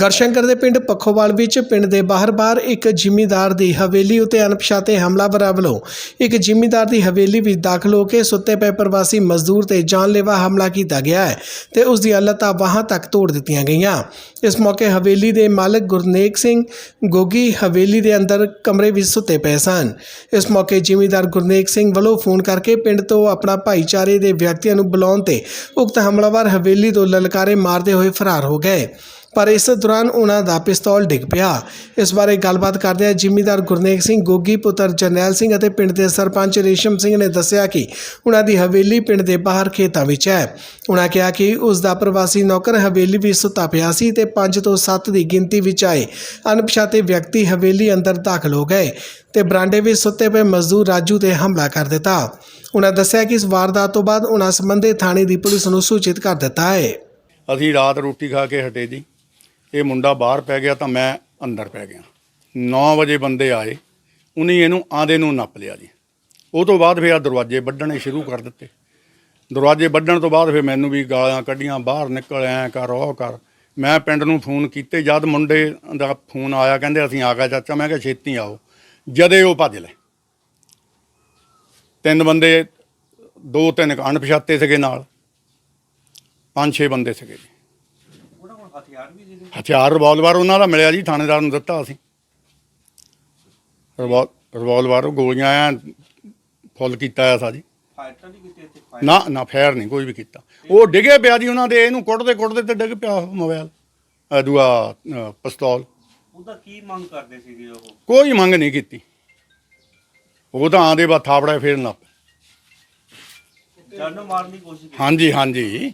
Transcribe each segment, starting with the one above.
ਗਰਸ਼ੰਕਰ ਦੇ ਪਿੰਡ ਪੱਖੋਵਾਲ ਵਿੱਚ ਪਿੰਡ ਦੇ ਬਾਹਰ-ਬਾਹਰ ਇੱਕ ਜ਼ਿਮੀਂਦਾਰ ਦੀ ਹਵੇਲੀ ਉਤੇ ਅਣਪਛਾਤੇ ਹਮਲਾਵਰਾਂ ਵੱਲੋਂ ਇੱਕ ਜ਼ਿਮੀਂਦਾਰ ਦੀ ਹਵੇਲੀ ਵਿੱਚ ਦਾਖਲ ਹੋ ਕੇ ਸੁੱਤੇ ਪਏ ਪ੍ਰਵਾਸੀ ਮਜ਼ਦੂਰ ਤੇ ਜਾਨਲੇਵਾ ਹਮਲਾ ਕੀਤਾ ਗਿਆ ਹੈ ਤੇ ਉਸ ਦੀਆਂ ਲੱਤਾਂ ਬਾਹਾਂ ਤੱਕ ਤੋੜ ਦਿੱਤੀਆਂ ਗਈਆਂ। ਇਸ ਮੌਕੇ ਹਵੇਲੀ ਦੇ ਮਾਲਕ ਗੁਰਨੇਕ ਸਿੰਘ ਗੋਗੀ ਹਵੇਲੀ ਦੇ ਅੰਦਰ ਕਮਰੇ ਵਿੱਚ ਸੁੱਤੇ ਪਏ ਸਨ। ਇਸ ਮੌਕੇ ਜ਼ਿਮੀਂਦਾਰ ਗੁਰਨੇਕ ਸਿੰਘ ਵੱਲੋਂ ਫੋਨ ਕਰਕੇ ਪਿੰਡ ਤੋਂ ਆਪਣਾ ਭਾਈਚਾਰੇ ਦੇ ਵਿਅਕਤੀਆਂ ਨੂੰ ਬੁਲਾਉਣ ਤੇ ਉਕਤ ਹਮਲਾਵਰ ਹਵੇਲੀ ਤੋਂ ਲਲਕਾਰੇ ਮਾਰਦੇ ਹੋਏ ਫਰਾਰ ਹੋ ਗਏ। ਪਰ ਇਸ ਦੌਰਾਨ ਉਹਨਾਂ ਦਾ ਪਿਸਤੌਲ ਡਿੱਗ ਪਿਆ। ਇਸ ਬਾਰੇ ਗੱਲਬਾਤ ਕਰਦਿਆਂ ਜ਼ਿਮੀਂਦਾਰ ਗੁਰਨੇਕ ਸਿੰਘ ਗੋਗੀ, ਪੁੱਤਰ ਜਰਨੈਲ ਸਿੰਘ ਅਤੇ ਪਿੰਡ ਦੇ ਸਰਪੰਚ ਰੇਸ਼ਮ ਸਿੰਘ ਨੇ ਦੱਸਿਆ ਕਿ ਉਹਨਾਂ ਦੀ ਹਵੇਲੀ ਪਿੰਡ ਦੇ ਬਾਹਰ ਖੇਤਾਂ ਵਿੱਚ ਹੈ। ਉਹਨਾਂ ਕਿਹਾ ਕਿ ਉਸ ਦਾ ਪ੍ਰਵਾਸੀ ਨੌਕਰ ਹਵੇਲੀ ਵਿੱਚ ਸੁੱਤਾ ਪਿਆ ਸੀ ਤੇ 5 ਤੋਂ 7 ਦੀ ਗਿਣਤੀ ਵਿੱਚ ਆਏ ਅਣਪਛਾਤੇ ਵਿਅਕਤੀ ਹਵੇਲੀ ਅੰਦਰ ਦਾਖਲ ਹੋ ਗਏ ਤੇ ਬਰਾਂਡੇ ਵਿੱਚ ਸੁੱਤੇ ਪਏ ਮਜ਼ਦੂਰ ਰਾਜੂ ਤੇ ਹਮਲਾ ਕਰ ਦਿੱਤਾ। ਉਹਨਾਂ ਦੱਸਿਆ ਕਿ ਇਸ ਵਾਰਦਾਤ ਤੋਂ ਬਾਅਦ ਉਹਨਾਂ ਸੰਬੰਧਿਤ ਥਾਣੇ ਦੀ ਪੁਲਿਸ ਨੂੰ ਸੂਚਿਤ ਕਰ ਦਿੱਤਾ ਹੈ। ਅਸੀਂ ਰਾਤ ਰੋਟੀ ਖਾ ਕੇ ਹਟੇ ਜੀ। ਇਹ ਮੁੰਡਾ ਬਾਹਰ ਪੈ ਗਿਆ ਤਾਂ ਮੈਂ ਅੰਦਰ ਪੈ ਗਿਆ। 9 ਵਜੇ ਬੰਦੇ ਆਏ। ਉਹਨੇ ਇਹਨੂੰ ਆਂਦੇ ਨੂੰ ਨੱਪ ਲਿਆ ਜੀ। ਉਹ ਤੋਂ ਬਾਅਦ ਫਿਰ ਆ ਦਰਵਾਜ਼ੇ ਵੱਢਣੇ ਸ਼ੁਰੂ ਕਰ ਦਿੱਤੇ। ਦਰਵਾਜ਼ੇ ਵੱਢਣ ਤੋਂ ਬਾਅਦ ਫਿਰ ਮੈਨੂੰ ਵੀ ਗਾਲਾਂ ਕੱਢੀਆਂ, ਬਾਹਰ ਨਿਕਲ, ਐ ਕਰ, ਉਹ ਕਰ। ਮੈਂ ਪਿੰਡ ਨੂੰ ਫੋਨ ਕੀਤੇ। ਜਦ ਮੁੰਡੇ ਦਾ ਫੋਨ ਆਇਆ, ਕਹਿੰਦੇ ਅਸੀਂ ਆ ਗਏ ਚਾਚਾ, ਮੈਂ ਕਿਹਾ ਛੇਤੀ ਆਓ। ਜਦੇ ਉਹ ਭੱਜ ਲਏ। ਤਿੰਨ ਬੰਦੇ ਦੋ ਤਿੰਨ ਅਣਪਛਾਤੇ ਸੀਗੇ ਨਾਲ। ਪੰਜ ਛੇ ਬੰਦੇ ਸੀਗੇ ਜੀ ਹਥਿਆਰ ਰਿਵਾਲਵਰ ਉਹਨਾਂ ਦਾ ਮਿਲਿਆ ਜੀ ਥਾਣੇਦਾਰ ਨੂੰ ਦਿੱਤਾ ਅਸੀਂ। ਰਿਵਾਲ ਰਿਵਾਲਵਰ ਗੋਲੀਆਂ ਐਂ ਫੁੱਲ ਕੀਤਾ ਆ ਸਾਜੀ। ਫਾਇਰ ਤਾਂ ਨਹੀਂ ਕੀਤੀ ਇੱਥੇ ਨਾ ਨਾ ਫੇਰ ਨਹੀਂ ਕੋਈ ਵੀ ਕੀਤਾ। ਉਹ ਡਿੱਗੇ ਪਿਆ ਜੀ ਉਹਨਾਂ ਦੇ ਇਹਨੂੰ ਕੁੱਟਦੇ ਕੁੱਟਦੇ ਤੇ ਡਿੱਗ ਪਿਆ ਉਹ ਮੋਬਾਈਲ ਅ, ਦੂਆ ਅ, ਪਿਸਤੌਲ। ਉਹਦਾ ਕੀ ਮੰਗ ਕਰਦੇ ਸੀਗੇ ਉਹ? ਕੋਈ ਮੰਗ ਨਹੀਂ ਕੀਤੀ। ਉਹ ਤਾਂ ਆਂਦੇ ਬਾ ਥਾਪੜਾ ਫੇਰ ਨਾ ਜਾਨੋਂ ਮਾਰਨ ਦੀ ਕੋਸ਼ਿਸ਼ ਕੀਤੀ। ਹਾਂਜੀ ਹਾਂਜੀ।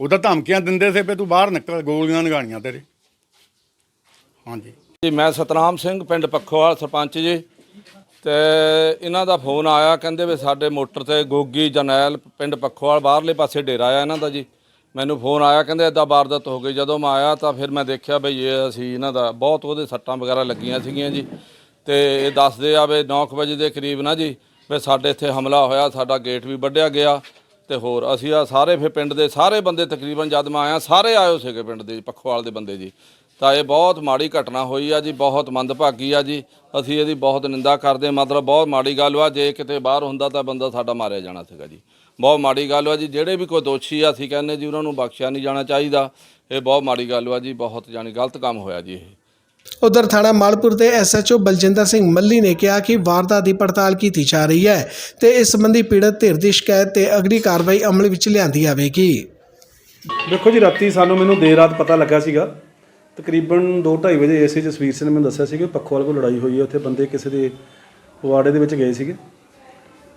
ਉਹ ਤਾਂ ਧਮਕੀਆਂ ਦਿੰਦੇ ਸੀ ਵੀ ਤੂੰ ਬਾਹਰ ਨਿਕਲ, ਗੋਲੀਆਂ ਲਗਾਣੀਆਂ ਤੇਰੇ। ਹਾਂਜੀ। ਜੀ, ਮੈਂ ਸਤਨਾਮ ਸਿੰਘ, ਪਿੰਡ ਪੱਖੋਵਾਲ, ਸਰਪੰਚ ਜੀ। ਤੇ ਇਹਨਾਂ ਦਾ ਫੋਨ ਆਇਆ, ਕਹਿੰਦੇ ਵੀ ਸਾਡੇ ਮੋਟਰ ਤੇ ਗੋਗੀ ਜਨੈਲ ਪਿੰਡ ਪੱਖੋਵਾਲ, ਬਾਹਰਲੇ ਪਾਸੇ ਡੇਰਾ ਆ ਇਹਨਾਂ ਦਾ ਜੀ। ਮੈਨੂੰ ਫੋਨ ਆਇਆ, ਕਹਿੰਦੇ ਇਦਾਂ ਵਾਰਦਾਤ ਹੋ ਗਈ। ਜਦੋਂ ਮੈਂ ਆਇਆ ਤਾਂ ਫਿਰ ਮੈਂ ਦੇਖਿਆ ਬਈ ਇਹ ਅਸੀਂ ਇਹਨਾਂ ਦਾ ਬਹੁਤ ਉਹਦੇ ਸੱਟਾਂ ਵਗੈਰਾ ਲੱਗੀਆਂ ਸੀਗੀਆਂ ਜੀ। ਤੇ ਇਹ ਦੱਸਦੇ ਆ ਵੀ 9 ਵਜੇ ਦੇ ਕਰੀਬ ਨਾ ਜੀ, ਵੀ ਸਾਡੇ ਇੱਥੇ ਹਮਲਾ ਹੋਇਆ, ਸਾਡਾ ਗੇਟ ਵੀ ਵੱਢਿਆ ਗਿਆ। ਤੇ ਹੋਰ, ਅਸੀਂ ਆ ਸਾਰੇ ਫਿਰ ਪਿੰਡ ਦੇ ਸਾਰੇ ਬੰਦੇ ਤਕਰੀਬਨ ਜਦ ਮੈਂ ਆਇਆ, ਸਾਰੇ ਆਇਓ ਸੀਗੇ ਪਿੰਡ ਦੇ ਪੱਖੋਵਾਲ ਦੇ ਬੰਦੇ ਜੀ। ਤਾਂ ਇਹ ਬਹੁਤ ਮਾੜੀ ਘਟਨਾ ਹੋਈ ਆ ਜੀ, ਬਹੁਤ ਮੰਦਭਾਗੀ ਆ ਜੀ। ਅਸੀਂ ਇਹਦੀ ਬਹੁਤ ਨਿੰਦਾ ਕਰਦੇ ਮਤਲਬ ਬਹੁਤ ਮਾੜੀ ਗੱਲ ਵਾ, ਜੇ ਕਿਤੇ ਬਾਹਰ ਹੁੰਦਾ ਤਾਂ ਬੰਦਾ ਸਾਡਾ ਮਾਰਿਆ ਜਾਣਾ ਸੀਗਾ ਜੀ। ਬਹੁਤ ਮਾੜੀ ਗੱਲ ਵਾ ਜੀ, ਜਿਹੜੇ ਵੀ ਕੋਈ ਦੋਸ਼ੀ ਆ, ਅਸੀਂ ਕਹਿੰਦੇ ਜੀ, ਉਹਨਾਂ ਨੂੰ ਬਖਸ਼ਿਆ ਨਹੀਂ ਜਾਣਾ ਚਾਹੀਦਾ। ਇਹ ਬਹੁਤ ਮਾੜੀ ਗੱਲ ਵਾ ਜੀ, ਬਹੁਤ ਜਾਨੀ ਗਲਤ ਕੰਮ ਹੋਇਆ ਜੀ ਇਹ। ਉਧਰ ਥਾਣਾ ਮਾਲਪੁਰ ਦੇ ਐਸਐਚਓ ਬਲਜਿੰਦਰ ਸਿੰਘ ਮੱਲੀ ਨੇ ਕਿਹਾ ਕਿ ਵਾਰਦਾਤ ਦੀ ਪੜਤਾਲ ਕੀਤੀ ਜਾ ਰਹੀ ਹੈ ਤੇ ਇਸ ਸੰਬੰਧੀ ਪੀੜਤ ਧਿਰ ਦੀ ਸ਼ਿਕਾਇਤ ਤੇ ਅਗਲੀ ਕਾਰਵਾਈ ਅਮਲ ਵਿੱਚ ਲਿਆਂਦੀ ਜਾਵੇਗੀ। ਦੇਖੋ ਜੀ ਰਾਤੀ ਸਾਨੂੰ ਮੈਨੂੰ ਦੇਰ ਰਾਤ ਪਤਾ ਲੱਗਾ ਸੀਗਾ। ਤਕਰੀਬਨ 2:30 ਵਜੇ ਏਸੀ ਜਸਵੀਰ ਸਿੰਘ ਨੇ ਮੈਨੂੰ ਦੱਸਿਆ ਸੀ ਕਿ ਪੱਖੋਵਾਲ ਕੋਲ ਲੜਾਈ ਹੋਈ ਹੈ ਉੱਥੇ ਬੰਦੇ ਕਿਸੇ ਦੇ ਵਾੜੇ ਦੇ ਵਿੱਚ ਗਏ ਸੀਗੇ।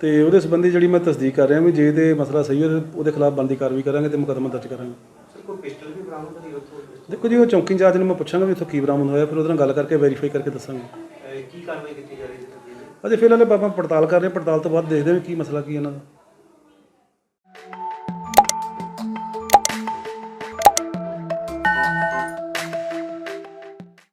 ਤੇ ਉਹਦੇ ਸੰਬੰਧੀ ਜਿਹੜੀ ਮੈਂ ਤਸਦੀਕ ਕਰ ਰਿਹਾ ਵੀ ਜੇ ਤੇ ਮਸਲਾ ਸਹੀ ਹੋਵੇ ਉਹਦੇ ਖਿਲਾਫ ਬੰਦੀ ਕਾਰਵਾਈ ਕਰਾਂਗੇ ਤੇ ਮੁਕੱਦਮਾ ਦਰਜ ਕਰਾਂਗੇ। ਕੋਈ ਪਿਸਟਲ ਵੀ ਬਰਾਮਦ ਕਰੀ ਉੱਥੋਂ ਦੇਖੋ ਜੀ ਉਹ ਚੌਂਕੀ ਇੰਚਾਰਜ ਨੂੰ ਮੈਂ ਪੁੱਛਾਂਗਾ ਵੀ ਇੱਥੋਂ ਕੀ ਬਰਾਮਦ ਹੋਇਆ ਫਿਰ ਉਹਦੇ ਨਾਲ ਗੱਲ ਕਰਕੇ ਵੈਰੀਫਾਈ ਕਰਕੇ ਦੱਸਾਂਗੇ। ਅਹ ਕੀ ਕਾਰਵਾਈ ਕੀਤੀ ਜਾ ਰਹੀ ਹੈ ਅਜੇ ਫਿਲਹਾਲ ਆਪਾਂ ਪੜਤਾਲ ਕਰ ਰਹੇ ਹਾਂ ਪੜਤਾਲ ਤੋਂ ਬਾਅਦ ਦੇਖਦੇ ਹਾਂ ਵੀ ਕੀ ਮਸਲਾ ਕੀ ਇਹਨਾਂ ਦਾ।